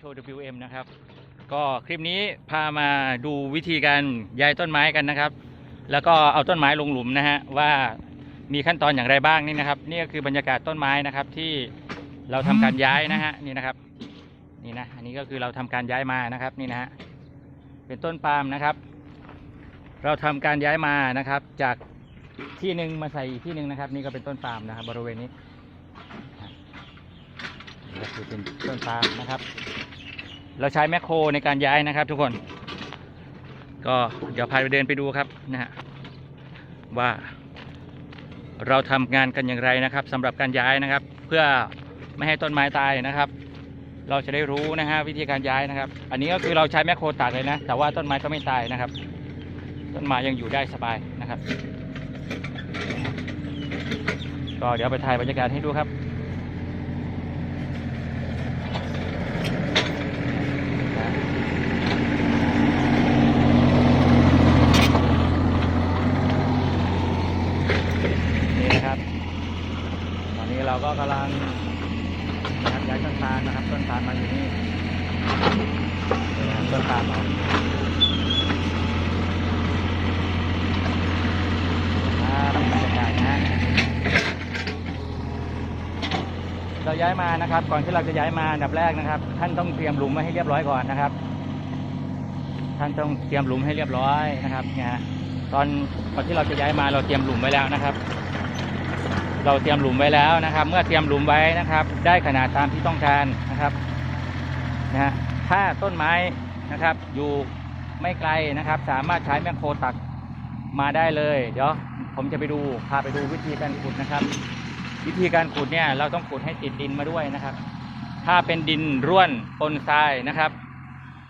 โชว์ WM นะครับ ก็คลิปนี้พามาดูวิธีการย้ายต้นไม้กันนะครับ แล้วก็เอาต้นไม้ลงหลุมนะฮะว่ามีขั้นตอนอย่างไรบ้างนี่นะครับ นี่ก็คือบรรยากาศต้นไม้นะครับที่เราทำการย้ายนะฮะนี่นะครับนี่นะอันนี้ก็คือเราทำการย้ายมานะครับนี่นะฮะเป็นต้นปาล์มนะครับ เราทำการย้ายมานะครับ จากที่หนึ่งมาใส่ที่หนึ่งนะครับ นี่ก็เป็นต้นปาล์มนะครับ บริเวณนี้ ก็คือเป็นต้นปาล์มนะครับ เราใช้แมคโครในการย้ายนะครับ ทุกคน ก็เดี๋ยวพาไปเดินไปดูครับนะฮะว่า เราทำงานกันอย่างไรนะครับสำหรับการย้ายนะครับ เพื่อไม่ให้ต้นไม้ตายนะครับ เราจะได้รู้นะฮะวิธีการย้ายนะครับ อันนี้ก็คือเราใช้แมคโครตัดเลยนะ แต่ว่าต้นไม้ก็ไม่ตายนะครับ ต้นไม้ยังอยู่ได้สบายนะครับ ก็เดี๋ยวไปถ่ายบรรยากาศให้ดูครับ นี่นะครับ ตอนนี้เราก็กำลังนะครับย้ายต้นตาลนะครับ ต้นตาลมาอยู่นี่นี่นะครับต้นตาลเราครับบรรยากาศนะเราย้ายมานะครับ ก่อนที่เราจะย้ายมาอันดับแรกนะครับ ท่านต้องเตรียมหลุมไว้ให้เรียบร้อยก่อนนะครับ ท่านต้องเตรียมหลุมให้เรียบร้อยนะครับเนี่ยตอนก่อนที่เราจะย้ายมาเราเตรียมหลุมไว้แล้วนะครับ เราเตรียมหลุมไว้แล้วนะครับ เมื่อเตรียมหลุมไว้นะครับ ได้ขนาดตามที่ต้องการนะครับนะฮะถ้าต้นไม้ นะครับ อยู่ไม่ไกลนะครับ สามารถใช้แมคโครตักมาได้เลย เดี๋ยวผมจะไปดูพาไปดูวิธีการขุดนะครับ วิธีการขุดเนี่ยเราต้องขุดให้ติดดินมาด้วยนะครับ ถ้าเป็นดินร่วนปนทรายนะครับ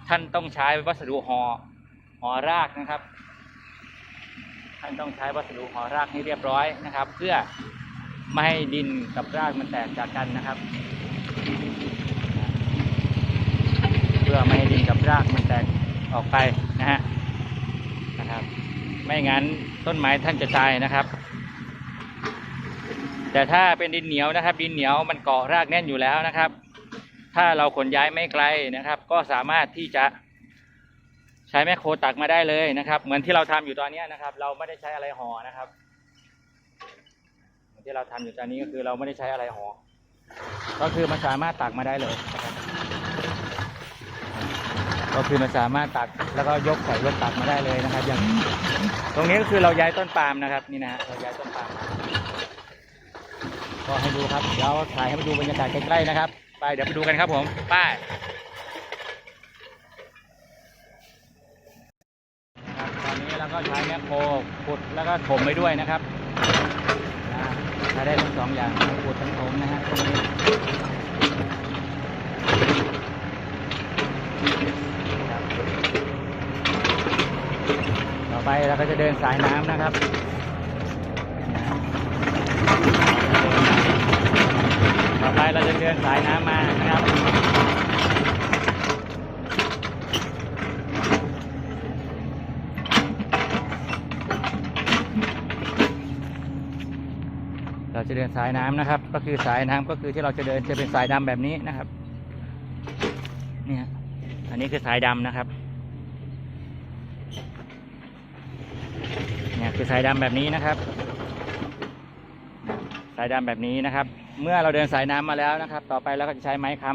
ท่านต้องใช้วัสดุห่อห่อรากนะครับ ท่านต้องใช้วัสดุห่อรากให้เรียบร้อยนะครับ เพื่อไม่ให้ดินกับรากมันแตกจากกันนะครับ พื่อไม่ให้ดินกับรากมันแตกออกไปนะฮะนะครับ ไม่งั้นต้นไม้ท่านจะตายนะครับ แต่ถ้าเป็นดินเหนียวนะครับ ดินเหนียวมันเกาะรากแน่นอยู่แล้วนะครับ ถ้าเราขนย้ายไม่ไกลนะครับ ก็สามารถที่จะใช้แมคโครตักมาได้เลยนะครับ เหมือนที่เราทำอยู่ตอนนี้นะครับ เราไม่ได้ใช้อะไรห่อนะครับที่เราทำอยู่ตอนนี้ก็คือเราไม่ได้ใช้อะไรห่อก็คือมันสามารถตักมาได้เลยนะครับ ก็คือมันสามารถตักแล้วก็ยกใส่รถตักมาได้เลยนะครับ อย่างตรงนี้ก็คือเราย้ายต้นปาล์มนะครับ นี่นะฮะเราย้ายต้นปาล์มก็ให้ดูครับเดี๋ยวถ่ายให้ไปดูบรรยากาศใกล้ๆนะครับ ไปเดี๋ยวไปดูกันครับผมไป้ายนะครับตอนนี้เราก็ใช้แมคโครขุดแล้วก็ถมไปด้วยนะครับใช้ได้ทั้งสองอย่างขูดทั้งถมนะฮะตรงนี้ครับต่อ ไปเราก็จะเดินสายน้ำนะครับต่อไปเราจะเดินสายน้ำมานะครับเราจะเดินสายน้ำนะครับ ก็คือสายน้ำก็คือที่เราจะเดินจะเป็นสายดำแบบนี้นะครับนี่ฮะอันนี้คือสายดำนะครับเนี่ย คือสายดำแบบนี้นะครับ สายดำแบบนี้นะครับ เมื่อเราเดินสายน้ำมาแล้วนะครับ ต่อไปเราก็จะใช้ไม้ค้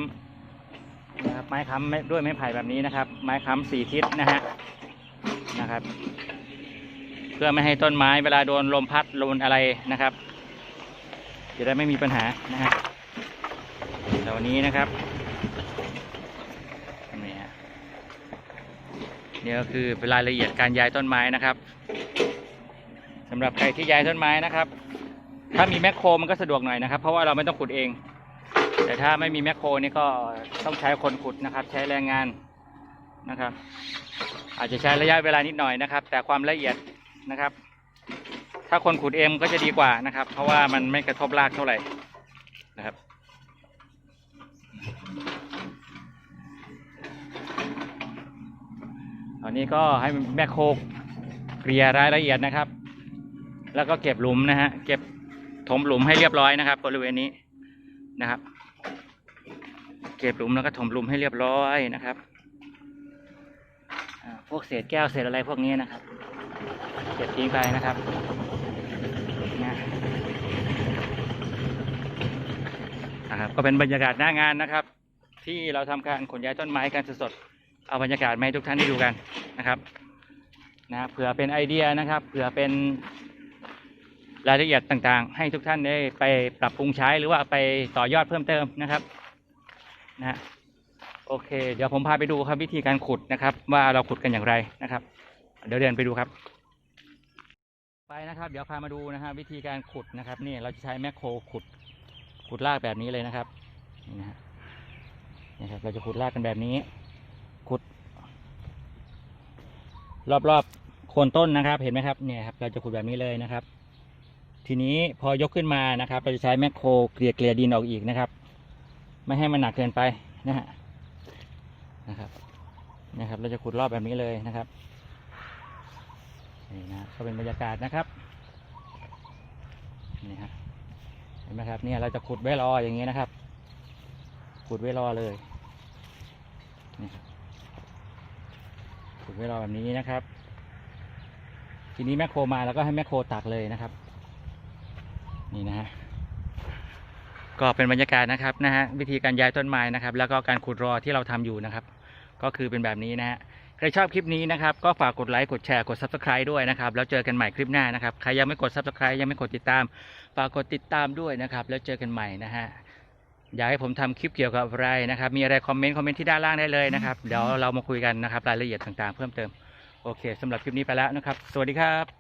ำนะครับ ไม้ค้ำด้วยไม้ไผ่แบบนี้นะครับ ไม้ค้ำสี่ทิศนะฮะนะครับ เพื่อไม่ให้ต้นไม้เวลาโดนลมพัดโดนอะไรนะครับจะได้ไม่มีปัญหานะฮะแต่วันนี้นะครับนี่ฮะนี่ก็คือเป็นรายละเอียดการย้ายต้นไม้นะครับ สำหรับใครที่ย้ายต้นไม้นะครับ ถ้ามีแมคโครมันก็สะดวกหน่อยนะครับ เพราะว่าเราไม่ต้องขุดเอง แต่ถ้าไม่มีแมคโครนี่ก็ต้องใช้คนขุดนะครับ ใช้แรงงานนะครับ อาจจะใช้ระยะเวลานิดหน่อยนะครับ แต่ความละเอียดนะครับ ถ้าคนขุดเองก็จะดีกว่านะครับ เพราะว่ามันไม่กระทบรากเท่าไหร่นะครับตอนนี้ก็ให้แม่โคกเกลี่ยรายละเอียดนะครับ แล้วก็เก็บหลุมนะฮะ เก็บถมหลุมให้เรียบร้อยนะครับบริเวณนี้นะครับ เก็บหลุมแล้วก็ถมหลุมให้เรียบร้อยนะครับพวกเศษแก้วเศษอะไรพวกนี้นะครับ เก็บทิ้งไปนะครับนะนะครับก็เป็นบรรยากาศหน้างานนะครับ ที่เราทำการขนย้ายต้นไม้กันสดๆเอาบรรยากาศมาให้ทุกท่านได้ดูกันนะครับนะเผื่อเป็นไอเดียนะครับ เผื่อเป็น รายละเอียดต่างๆ ให้ทุกท่านได้ไปปรับปรุงใช้หรือว่าไปต่อยอดเพิ่มเติมนะครับนะฮะโอเค เดี๋ยวผมพาไปดูครับวิธีการขุดนะครับ ว่าเราขุดกันอย่างไรนะครับ เดี๋ยวเดินไปดูครับ ไปนะครับ เดี๋ยวพามาดูนะครับวิธีการขุดนะครับ นี่เราจะใช้แมคโครขุดขุดรากแบบนี้เลยนะครับนี่นะฮะนี่ครับเราจะขุดรากกันแบบนี้ ขุด รอบๆโคนต้นนะครับ เห็นไหมครับเนี่ยครับเราจะขุดแบบนี้เลยนะครับ ทีนี้พอยกขึ้นมานะครับเราจะใช้แมคโครเกลี่ยเกลี่ยดินออกอีกนะครับ ไม่ให้มันหนักเกินไปนะฮะนะครับนะครับ เราจะขุดรอบแบบนี้เลยนะครับนี่นะก็เป็นบรรยากาศนะครับนี่ฮะเห็นไหมครับเนี่ยเราจะขุดไว้รออย่างนี้นะครับ ขุดไว้รอเลยนี่ครับขุดไว้รอแบบนี้นะครับ ทีนี้แมคโครมาแล้วก็ให้แมคโครตักเลยนะครับ นี่นะฮะก็เป็นบรรยากาศนะครับนะฮะวิธีการย้ายต้นไม้นะครับ แล้วก็การขุดรอที่เราทำอยู่นะครับ ก็คือเป็นแบบนี้นะฮะใครชอบคลิปนี้นะครับ ก็ฝากกดไลค์กดแชร์กด Subscribe ด้วยนะครับ แล้วเจอกันใหม่คลิปหน้านะครับ ใครยังไม่กด Subscribe ยังไม่กดติดตาม ฝากกดติดตามด้วยนะครับ แล้วเจอกันใหม่นะฮะอยากให้ผมทำคลิปเกี่ยวกับอะไรนะครับ มีอะไรคอมเมนต์คอมเมนต์ที่ด้านล่างได้เลยนะครับเดี๋ยวเรามาคุยกันนะครับ รายละเอียดต่างๆ เพิ่มเติมโอเคสำหรับคลิปนี้ไปแล้วนะครับ สวัสดีครับ